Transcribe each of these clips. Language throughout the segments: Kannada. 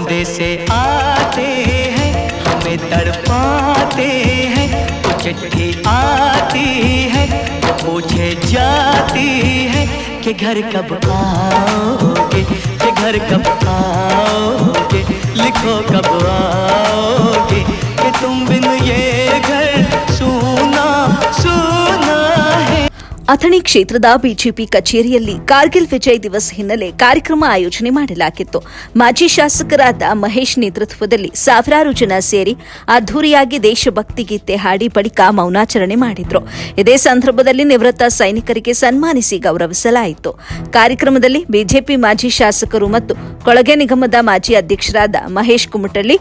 संदेशे आते हैं, हमें तड़पाते हैं चिट्ठी आती है वो पूछे जाती है कि घर कब आओगे, कि घर कब आओगे, लिखो कब आओगे, कि तुम बिन ये घर सुना सुना ಅಥಣಿ ಕ್ಷೇತ್ರದ ಬಿಜೆಪಿ ಕಚೇರಿಯಲ್ಲಿ ಕಾರ್ಗಿಲ್ ವಿಜಯ್ ದಿವಸ್ ಹಿನ್ನೆಲೆ ಕಾರ್ಯಕ್ರಮ ಆಯೋಜನೆ ಮಾಡಲಾಗಿತ್ತು. ಮಾಜಿ ಶಾಸಕರಾದ ಮಹೇಶ್ ನೇತೃತ್ವದಲ್ಲಿ ಸಾವಿರಾರು ಜನ ಸೇರಿ ಅದ್ದೂರಿಯಾಗಿ ದೇಶಭಕ್ತಿ ಗೀತೆ ಹಾಡಿ ಬಳಿಕ ಮೌನಾಚರಣೆ ಮಾಡಿದ್ರು. ಇದೇ ಸಂದರ್ಭದಲ್ಲಿ ನಿವೃತ್ತ ಸೈನಿಕರಿಗೆ ಸನ್ಮಾನಿಸಿ ಗೌರವಿಸಲಾಯಿತು. ಕಾರ್ಯಕ್ರಮದಲ್ಲಿ ಬಿಜೆಪಿ ಮಾಜಿ ಶಾಸಕರು ಮತ್ತು ಕೊಳಗೆ ನಿಗಮದ ಮಾಜಿ ಅಧ್ಯಕ್ಷರಾದ ಮಹೇಶ್ ಕುಮಟಳ್ಳಿ,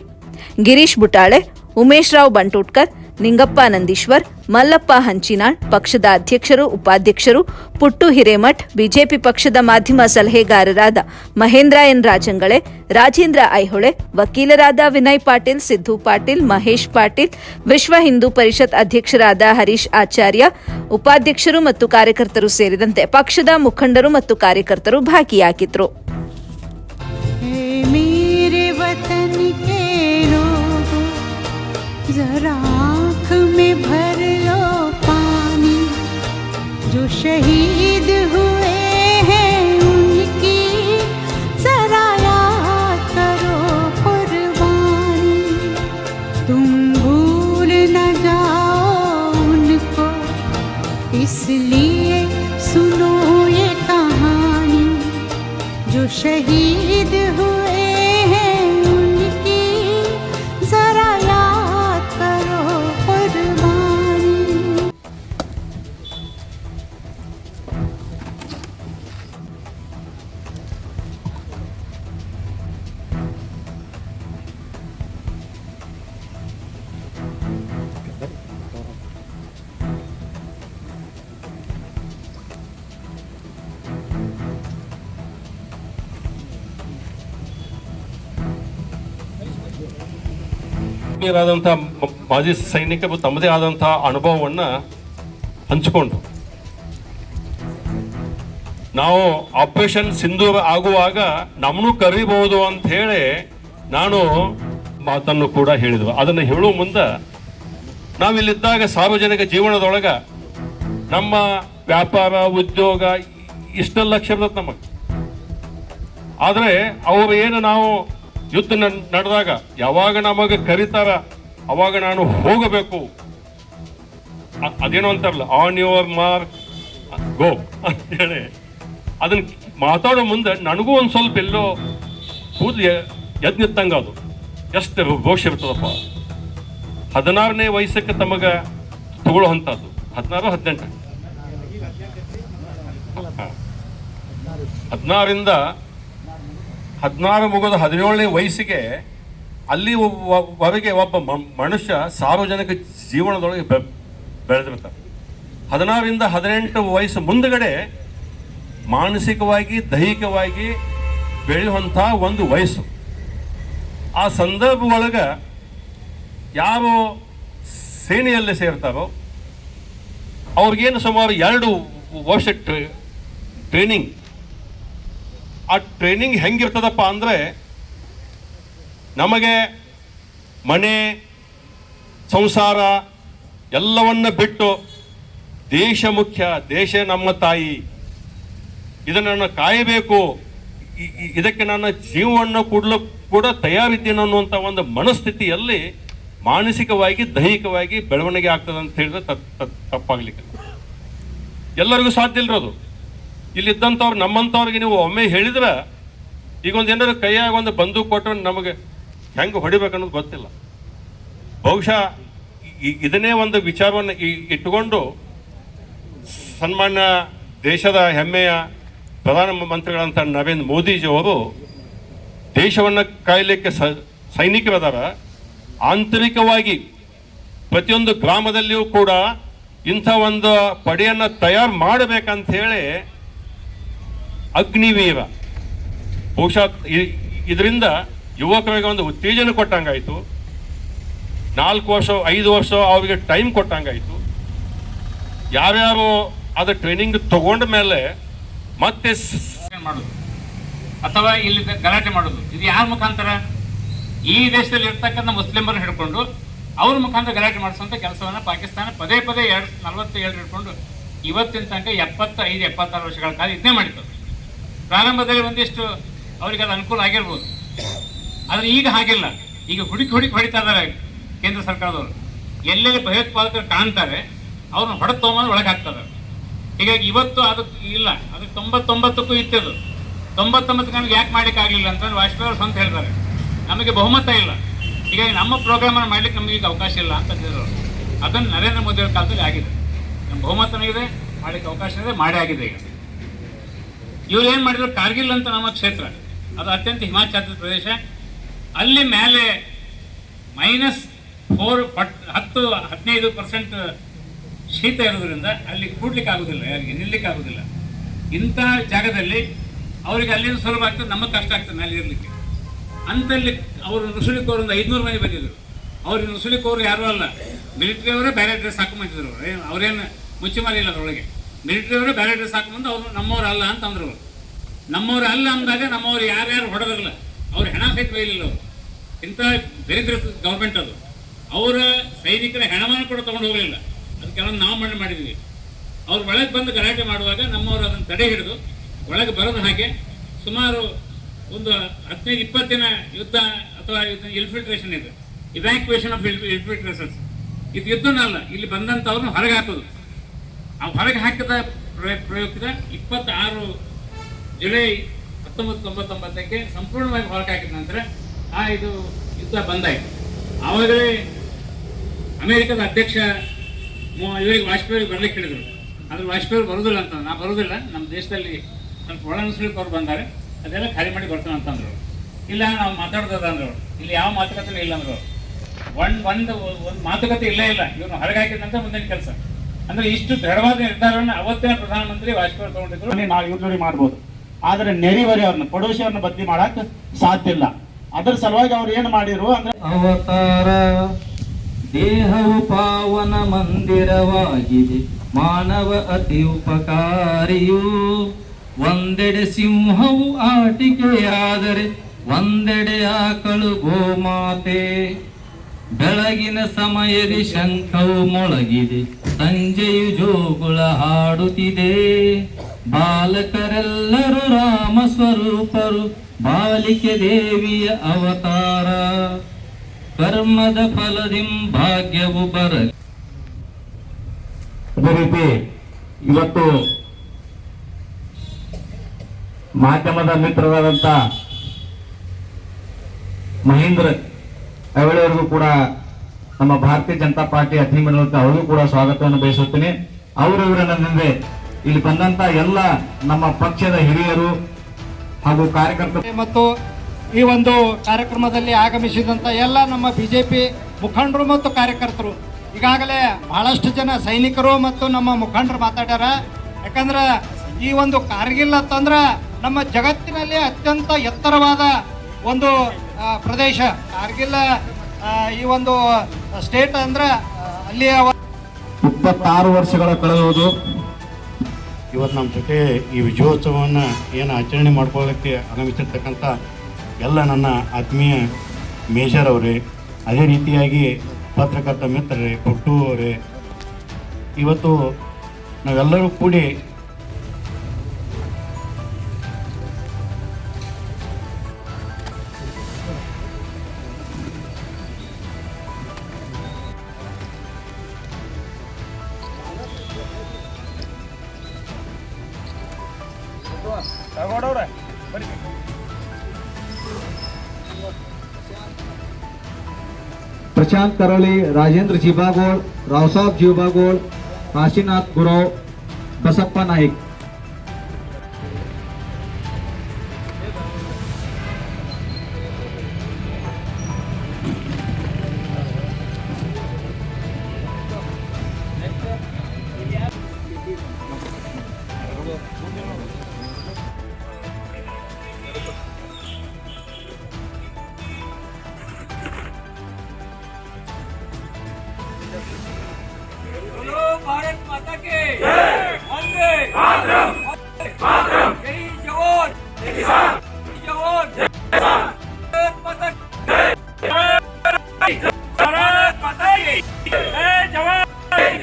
ಗಿರೀಶ್ ಬುಟಾಳೆ ಉಮೇಶ್ ರಾವ್ ಬಂಟೋಟ್ಕರ್ ನಿಂಗಪ್ಪ ನಂದೀಶ್ವರ್, ಮಲ್ಲಪ್ಪ ಹಂಚಿನಾಳ್, ಪಕ್ಷದ ಅಧ್ಯಕ್ಷರು, ಉಪಾಧ್ಯಕ್ಷರು, ಪುಟ್ಟು ಹಿರೇಮಠ್, ಬಿಜೆಪಿ ಪಕ್ಷದ ಮಾಧ್ಯಮ ಸಲಹೆಗಾರರಾದ ಮಹೇಂದ್ರ ಎನ್ ರಾಜಂಗಳೆ, ರಾಜೇಂದ್ರ ಐಹೊಳೆ, ವಕೀಲರಾದ ವಿನಯ್ ಪಾಟೀಲ್, ಸಿದ್ದು ಪಾಟೀಲ್, ಮಹೇಶ್ ಪಾಟೀಲ್, ವಿಶ್ವ ಹಿಂದೂ ಪರಿಷತ್ ಅಧ್ಯಕ್ಷರಾದ ಹರೀಶ್ ಆಚಾರ್ಯ, ಉಪಾಧ್ಯಕ್ಷರು ಮತ್ತು ಕಾರ್ಯಕರ್ತರು ಸೇರಿದಂತೆ ಪಕ್ಷದ ಮುಖಂಡರು ಮತ್ತು ಕಾರ್ಯಕರ್ತರು ಭಾಗಿಯಾಗಿದ್ದರು शहीद हुए ಆತ್ಮೀಯರಾದಂಥ ಮಾಜಿ ಸೈನಿಕರು ತಮ್ಮದೇ ಆದಂಥ ಅನುಭವವನ್ನು ಹಂಚಿಕೊಂಡು ನಾವು ಆಪರೇಷನ್ ಸಿಂಧೂರ್ ಆಗುವಾಗ ನಮ್ಮನ್ನು ಕರಿಬಹುದು ಅಂತ ಹೇಳಿ ನಾನು ಮಾತನ್ನು ಕೂಡ ಹೇಳಿದ್ವು. ಅದನ್ನು ಹೇಳುವ ಮುಂದೆ ನಾವಿಲ್ಲಿದ್ದಾಗ ಸಾರ್ವಜನಿಕ ಜೀವನದೊಳಗೆ ನಮ್ಮ ವ್ಯಾಪಾರ, ಉದ್ಯೋಗ ಇಷ್ಟೆಲ್ಲ ಕ್ಷೇತ್ರ ನಮಗೆ. ಆದರೆ ಅವರು ಏನು ನಾವು ಯುದ್ಧ ನಡೆದಾಗ ಯಾವಾಗ ನಮಗೆ ಕರೀತಾರ, ಅವಾಗ ನಾನು ಹೋಗಬೇಕು. ಅದೇನು ಅಂತಾರಲ್ಲ ಆನ್ ಯುವರ್ ಮಾರ್ಕ್ ಗೋ ಅಂತೇಳಿ ಅದನ್ನ ಮಾತಾಡೋ ಮುಂದೆ ನನಗೂ ಒಂದು ಸ್ವಲ್ಪ ಎಲ್ಲೋ ಕೂದಲು ಎದ್ ನಿತ್ತಂಗ ಅದು. ಎಷ್ಟು ರೋಷ ಇರ್ತದಪ್ಪ. ಹದಿನಾರನೇ ವಯಸ್ಸಕ್ಕೆ ತಮಗೆ ತಗೊಳ್ಳೋ ಅಂಥದ್ದು. ಹದಿನಾರು, ಹದಿನೆಂಟು. ಹದಿನಾರರಿಂದ ಹದಿನಾರು ಮುಗಿದ ಹದಿನೇಳನೇ ವಯಸ್ಸಿಗೆ ಅಲ್ಲಿ ಒಬ್ಬ- ಒಬ್ಬ ಮನುಷ್ಯ ಸಾರ್ವಜನಿಕ ಜೀವನದೊಳಗೆ ಬೆಳೆದಿರ್ತಾರೆ ಹದಿನಾರರಿಂದ ಹದಿನೆಂಟು ವಯಸ್ಸು ಮುಂದುಗಡೆ ಮಾನಸಿಕವಾಗಿ, ದೈಹಿಕವಾಗಿ ಬೆಳೆಯುವಂಥ ಒಂದು ವಯಸ್ಸು. ಆ ಸಂದರ್ಭ ಒಳಗೆ ಯಾರು ಸೇನೆಯಲ್ಲಿ ಸೇರ್ತಾರೋ, ಅವ್ರಿಗೇನು ಸುಮಾರು ಎರಡು ವರ್ಷ ಟ್ರೇ ಟ್ರೈನಿಂಗ್ ಆ ಟ್ರೈನಿಂಗ್ ಹೆಂಗಿರ್ತದಪ್ಪ ಅಂದರೆ ನಮಗೆ ಮನೆ, ಸಂಸಾರ ಎಲ್ಲವನ್ನ ಬಿಟ್ಟು ದೇಶ ಮುಖ್ಯ, ದೇಶ ನಮ್ಮ ತಾಯಿ. ಇದನ್ನು ನಾನು ಕಾಯಬೇಕು. ಇದಕ್ಕೆ ನನ್ನ ಜೀವವನ್ನು ಕೊಡಲು ಕೂಡ ತಯಾರಿದ್ದೀನಿ ಅನ್ನುವಂಥ ಒಂದು ಮನಸ್ಥಿತಿಯಲ್ಲಿ ಮಾನಸಿಕವಾಗಿ, ದೈಹಿಕವಾಗಿ ಬೆಳವಣಿಗೆ ಆಗ್ತದೆ ಅಂತ ಹೇಳಿದ್ರೆ ತಪ್ಪಾಗಲಿಕ್ಕೆ ತಪ್- ತಪ್ಪಾಗ್ಲಿಕ್ಕೆ ಎಲ್ಲರಿಗೂ ಸಾಧ್ಯ ಇಲ್ರೋದು ಇಲ್ಲಿದ್ದಂಥವ್ರು ನಮ್ಮಂಥವ್ರಿಗೆ ನೀವು ಒಮ್ಮೆ ಹೇಳಿದ್ರೆ ಈಗ ಒಂದು ಏನಾದ್ರು ಕೈಯಾಗ ಒಂದು ಬಂದೂಕ್ ಕೊಟ್ಟರೆ ನಮಗೆ ಹೆಂಗೆ ಹೊಡಿಬೇಕನ್ನೋದು ಗೊತ್ತಿಲ್ಲ. ಬಹುಶಃ ಇದನ್ನೇ ಒಂದು ವಿಚಾರವನ್ನು ಇಟ್ಟುಕೊಂಡು ಸನ್ಮಾನ್ಯ ದೇಶದ ಹೆಮ್ಮೆಯ ಪ್ರಧಾನಮಂತ್ರಿಗಳಂತ ನರೇಂದ್ರ ಮೋದಿಜಿಯವರು ದೇಶವನ್ನು ಕಾಯಲಿಕ್ಕೆ ಸ ಆಂತರಿಕವಾಗಿ ಪ್ರತಿಯೊಂದು ಗ್ರಾಮದಲ್ಲಿಯೂ ಕೂಡ ಇಂಥ ಒಂದು ಪಡೆಯನ್ನು ತಯಾರು ಮಾಡಬೇಕಂತ ಹೇಳಿ ಅಗ್ನಿವೀರ. ಬಹುಶಃ ಇದರಿಂದ ಯುವಕರಿಗೆ ಒಂದು ಉತ್ತೇಜನ ಕೊಟ್ಟಂಗಾಯಿತು. ನಾಲ್ಕು ವರ್ಷ, ಐದು ವರ್ಷ ಅವರಿಗೆ ಟೈಮ್ ಕೊಟ್ಟಂಗಾಯಿತು. ಯಾರ್ಯಾರು ಅದು ಟ್ರೈನಿಂಗ್ ತಗೊಂಡ ಮೇಲೆ ಮತ್ತೆ ಮಾಡುದು. ಅಥವಾ ಇಲ್ಲಿ ಗಲಾಟೆ ಮಾಡೋದು. ಇದು ಯಾರ ಮುಖಾಂತರ? ಈ ದೇಶದಲ್ಲಿ ಇರ್ತಕ್ಕಂಥ ಮುಸ್ಲಿಮರನ್ನ ಹಿಡ್ಕೊಂಡು ಅವ್ರ ಮುಖಾಂತರ ಗಲಾಟೆ ಮಾಡಿಸುವಂಥ ಕೆಲಸವನ್ನ ಪಾಕಿಸ್ತಾನ ಪದೇ ಪದೇ ಎರಡು ನಲವತ್ತೇಳು ಹಿಡ್ಕೊಂಡು ಇವತ್ತಿನ ತನಕ ಎಪ್ಪತ್ತೈದು, ಎಪ್ಪತ್ತಾರು ವರ್ಷಗಳ ಕಾಲ ಇದನ್ನೇ ಮಾಡಿತ್ತು. ಪ್ರಾರಂಭದಲ್ಲಿ ಒಂದಿಷ್ಟು ಅವರಿಗೆ ಅದು ಅನುಕೂಲ ಆಗಿರ್ಬೋದು. ಆದರೆ ಈಗ ಹಾಗಿಲ್ಲ. ಈಗ ಹುಡುಕಿ ಹುಡುಕಿ ಹೊಡಿತಾ ಇದ್ದಾರೆ ಕೇಂದ್ರ ಸರ್ಕಾರದವರು. ಎಲ್ಲೆಲ್ಲಿ ಭಯೋತ್ಪಾದಕರು ಕಾಣ್ತಾರೆ, ಅವ್ರನ್ನ ಹೊಡೆದು ತೊಗೊಂಬಂದು ಒಳಗೆ ಹಾಕ್ತಾರೆ. ಹೀಗಾಗಿ ಇವತ್ತು ಅದು ಇಲ್ಲ. ಅದು ತೊಂಬತ್ತೊಂಬತ್ತಕ್ಕೂ ಇತ್ತದು ತೊಂಬತ್ತೊಂಬತ್ತು ನಮ್ಗೆ ಯಾಕೆ ಮಾಡ್ಲಿಕ್ಕೆ ಆಗಲಿಲ್ಲ ಅಂತಂದ್ರೆ ವಾಜಪೇಯಿ ಸ್ವಂತ ಹೇಳ್ತಾರೆ. ನಮಗೆ ಬಹುಮತ ಇಲ್ಲ. ಹೀಗಾಗಿ ನಮ್ಮ ಪ್ರೋಗ್ರಾಮನ್ನು ಮಾಡ್ಲಿಕ್ಕೆ ನಮಗೆ ಈಗ ಅವಕಾಶ ಇಲ್ಲ ಅಂತ ಹೇಳಿದ್ರು. ಅದನ್ನು ನರೇಂದ್ರ ಮೋದಿ ಅವ್ರ ಕಾಲದಲ್ಲಿ ಆಗಿದೆ. ನಮ್ಮ ಬಹುಮತನೂ ಇದೆ, ಮಾಡಲಿಕ್ಕೆ ಅವಕಾಶ ಇದೆ, ಮಾಡೇ ಆಗಿದೆ ಈಗ. ಇವ್ರು ಏನು ಮಾಡಿದ್ರು? ಕಾರ್ಗಿಲ್ ಅಂತ ನಮ್ಮ ಕ್ಷೇತ್ರ. ಅದು ಅತ್ಯಂತ ಹಿಮಾಚಲ ಪ್ರದೇಶ. ಅಲ್ಲಿ ಮೇಲೆ ಮೈನಸ್ ಫೋರ್ ಹತ್ತು, ಹದಿನೈದು ಪರ್ಸೆಂಟ್ ಶೀತ ಇರೋದ್ರಿಂದ ಅಲ್ಲಿ ಕೂಡ್ಲಿಕ್ಕೆ ಆಗೋದಿಲ್ಲ, ಯಾರಿಗೆ ನಿಲ್ಲಕ್ಕೆ ಆಗೋದಿಲ್ಲ. ಇಂಥ ಜಾಗದಲ್ಲಿ ಅವರಿಗೆ ಅಲ್ಲಿಂದ ಸುಲಭ ಆಗ್ತದೆ, ನಮಗೆ ಕಷ್ಟ ಆಗ್ತದೆ ಅಲ್ಲಿ ಇರಲಿಕ್ಕೆ. ಅಂತಲ್ಲಿ ಅವರು ನುಸುಳಿಕೋರು ಒಂದು ಐದುನೂರು ಮಂದಿ ಬಂದಿದ್ರು. ಅವ್ರಿಗೆ ನುಸುಳಿಕೋರು ಯಾರೂ ಅಲ್ಲ. ಮಿಲಿಟರಿ ಅವರೇ ಬೇರೆ ಡ್ರೆಸ್ ಹಾಕೊಂಡ್ಬಂದಿದ್ರು ಅವ್ರು ಅವ್ರೇನು ಮುಚ್ಚಿ ಇಲ್ಲ ಅದರೊಳಗೆ. ಮಿಲಿಟರಿ ಅವರೇ ಬೇರೆ ಡ್ರೆಸ್ ಹಾಕೊಂಬಂದು ಅವರು ನಮ್ಮವ್ರು ಅಲ್ಲ ಅಂತ ಅಂದ್ರು ನಮ್ಮವ್ರು ಅಲ್ಲ ಅಂದಾಗ ನಮ್ಮವ್ರು ಯಾರ್ಯಾರು ಹೊಡೆದಿರಲ್ಲ, ಅವ್ರು ಹೆಣ ಸಹಿತ ಬೈಲಿಲ್ಲ ಅವರು. ಇಂಥ ದರಿದ್ರ ಗೌರ್ಮೆಂಟ್ ಅದು. ಅವರ ಸೈನಿಕರ ಹೆಣವನ್ನು ಕೂಡ ತಗೊಂಡು ಹೋಗಲಿಲ್ಲ. ಅದು ಕೆಲವೊಂದು ನಾವು ಮಣ್ಣು ಮಾಡಿದ್ವಿ. ಅವ್ರು ಒಳಗೆ ಬಂದು ಗಲಾಟೆ ಮಾಡುವಾಗ ನಮ್ಮವರು ಅದನ್ನು ತಡೆ ಹಿಡಿದು ಒಳಗೆ ಬರೋದು ಹಾಗೆ ಸುಮಾರು ಒಂದು ಹದಿನೈದು, ಇಪ್ಪತ್ತು ದಿನ ಯುದ್ಧ ಅಥವಾ ಇನ್ಫಿಲ್ಟ್ರೇಷನ್ ಇದೆ. ಇವ್ಯಾಕ್ಯುವೇಷನ್ ಆಫ್ ಇನ್ಫಿಲ್ಟ್ರೇಷನ್ಸ್ ಇದು ಯುದ್ಧನೂ ಅಲ್ಲ ಇಲ್ಲಿ ಬಂದಂಥವ್ರನ್ನ ಹೊರಗೆ ಹಾಕೋದು. ಆ ಹೊರಗೆ ಹಾಕಿದ ಪ್ರಯ- ಪ್ರಯುಕ್ತ ಇಪ್ಪತ್ತಾರು ಜುಲೈ ಹತ್ತೊಂಬತ್ತು ತೊಂಬತ್ತೊಂಬತ್ತಕ್ಕೆ ಸಂಪೂರ್ಣವಾಗಿ ಹೊರಗೆ ಹಾಕಿದ ನಂತರ ಆ ಇದು ಯುದ್ಧ ಬಂದಾಯಿತು. ಆವಾಗಲೇ ಅಮೆರಿಕದ ಅಧ್ಯಕ್ಷ ಇವರಿಗೆ ವಾಜಪೇಯಿ ಬರ್ಲಿಕ್ಕೆ ಹೇಳಿದರು. ಆದರೆ ವಾಜಪೇಯಿ ಬರೋದಿಲ್ಲ ಅಂತ, ನಾ ಬರೋದಿಲ್ಲ. ನಮ್ಮ ದೇಶದಲ್ಲಿ ಸ್ವಲ್ಪ ಒಳನುಸುಳಿಕ್ ಅವ್ರು ಬಂದಾರೆ. ಅದೆಲ್ಲ ಖಾಲಿ ಮಾಡಿ ಬರ್ತಾನೆ ಅಂತಂದ್ರು. ಇಲ್ಲ, ನಾವು ಮಾತಾಡ್ತದ ಅಂದ್ರು. ಇಲ್ಲಿ ಯಾವ ಮಾತುಕತೆ ಇಲ್ಲ ಅಂದರು. ಒಂದು ಒಂದು ಮಾತುಕತೆ ಇಲ್ಲ ಇಲ್ಲ. ಇವನು ಹೊರಗೆ ಹಾಕಿದ ನಂತರ ಮುಂದಿನ ಕೆಲಸ. ಅಂದ್ರೆ ಇಷ್ಟು ದೃಢವಾದ ನಿರ್ಧಾರವನ್ನು ಅವತ್ತಿನ ಪ್ರಧಾನಮಂತ್ರಿ ವಾಜಪೇಯಿ ತಗೊಂಡಿದ್ರು. ನಾವು ಯೋಜನೆ ಮಾಡಬಹುದು ಮಾಡ್ಬೋದು. ಆದ್ರೆ ನೆರಿವರಿ ಅವ್ರನ್ನ ಪಡೋಶಿಯವ್ರನ್ನ ಬದಲಿ ಮಾಡಕ್ ಸಾಧ್ಯ ಇಲ್ಲ. ಅದ್ರ ಸಲುವಾಗಿ ಅವ್ರು ಏನ್ ಮಾಡಿದ್ರು ಅಂದ್ರೆ ಅವತಾರ ದೇಹವು ಪಾವನ ಮಂದಿರವಾಗಿದೆ. ಮಾನವ ಅತಿ ಉಪಕಾರಿಯು. ಒಂದೆಡೆ ಸಿಂಹವು ಆಟಿಕೆಯಾದರೆ ಒಂದೆಡೆ ಆಕಳು ಗೋಮಾತೆ. ಬೆಳಗಿನ ಸಮಯದಿ ಶಂಖವು ಮೊಳಗಿದೆ, ಸಂಜೆಯು ಜೋಗುಳ ಹಾಡುತ್ತಿದೆ. ಬಾಲಕರೆಲ್ಲರೂ ರಾಮ ಸ್ವರೂಪರು, ಬಾಲಿಕೆ ದೇವಿಯ ಅವತಾರ. ಕರ್ಮದ ಫಲದಿಂ ಭಾಗ್ಯವು ಬರ ಅದೇ ರೀತಿ ಇವತ್ತು ಮಾಧ್ಯಮದ ಮಿತ್ರರಾದಂತ ಮಹೇಂದ್ರ ಅವಳಿಯವರಿಗೂ ಕೂಡ ನಮ್ಮ ಭಾರತೀಯ ಜನತಾ ಪಾರ್ಟಿ ಅಧಿಮಂಡಲಕ್ಕೆ ಅವರಿಗೂ ಕೂಡ ಸ್ವಾಗತವನ್ನು ಬಯಸುತ್ತೇನೆ. ಅವರು ಇವರ ಮುಂದೆ ಇಲ್ಲಿ ಬಂದಂತ ಎಲ್ಲ ನಮ್ಮ ಪಕ್ಷದ ಹಿರಿಯರು ಹಾಗೂ ಕಾರ್ಯಕರ್ತರು ಮತ್ತು ಈ ಒಂದು ಕಾರ್ಯಕ್ರಮದಲ್ಲಿ ಆಗಮಿಸಿದಂಥ ಎಲ್ಲ ನಮ್ಮ ಬಿಜೆಪಿ ಮುಖಂಡರು ಮತ್ತು ಕಾರ್ಯಕರ್ತರು, ಈಗಾಗಲೇ ಬಹಳಷ್ಟು ಜನ ಸೈನಿಕರು ಮತ್ತು ನಮ್ಮ ಮುಖಂಡರು ಮಾತಾಡ್ಯಾರ. ಯಾಕಂದ್ರೆ ಈ ಒಂದು ಕಾರ್ಗಿಲ್ ಅಂತಂದ್ರೆ ನಮ್ಮ ಜಗತ್ತಿನಲ್ಲಿ ಅತ್ಯಂತ ಎತ್ತರವಾದ ಒಂದು ಪ್ರದೇಶ. ಕಾರ್ಗಿಲ್ ಈ ಒಂದು ಸ್ಟೇಟ್ ಅಂದ್ರೆ ಅಲ್ಲಿ ಅಲ್ಲಿಯ ಇಪ್ಪತ್ತಾರು ವರ್ಷಗಳ ಕಳೆದು ಇವತ್ತು ನಮ್ಮ ಜೊತೆ ಈ ವಿಜಯೋತ್ಸವವನ್ನು ಏನು ಆಚರಣೆ ಮಾಡ್ಕೊಳ್ಳೋಕ್ಕೆ ಆಗಮಿಸಿರ್ತಕ್ಕಂಥ ಎಲ್ಲ ನನ್ನ ಆತ್ಮೀಯ ಮೇಜರ್ ಅವರೇ ಅದೇ ರೀತಿಯಾಗಿ ಪತ್ರಕರ್ತ ಮಿತ್ರರೇ ಕೊಟ್ಟು ಅವರೇ ಇವತ್ತು ನಾವೆಲ್ಲರೂ ಕೂಡಿ प्रशांत करवले राजेंद्र जिबागोळ रावसाहेब जिबागोळ काशीनाथ गुरव बसप्पा नाईक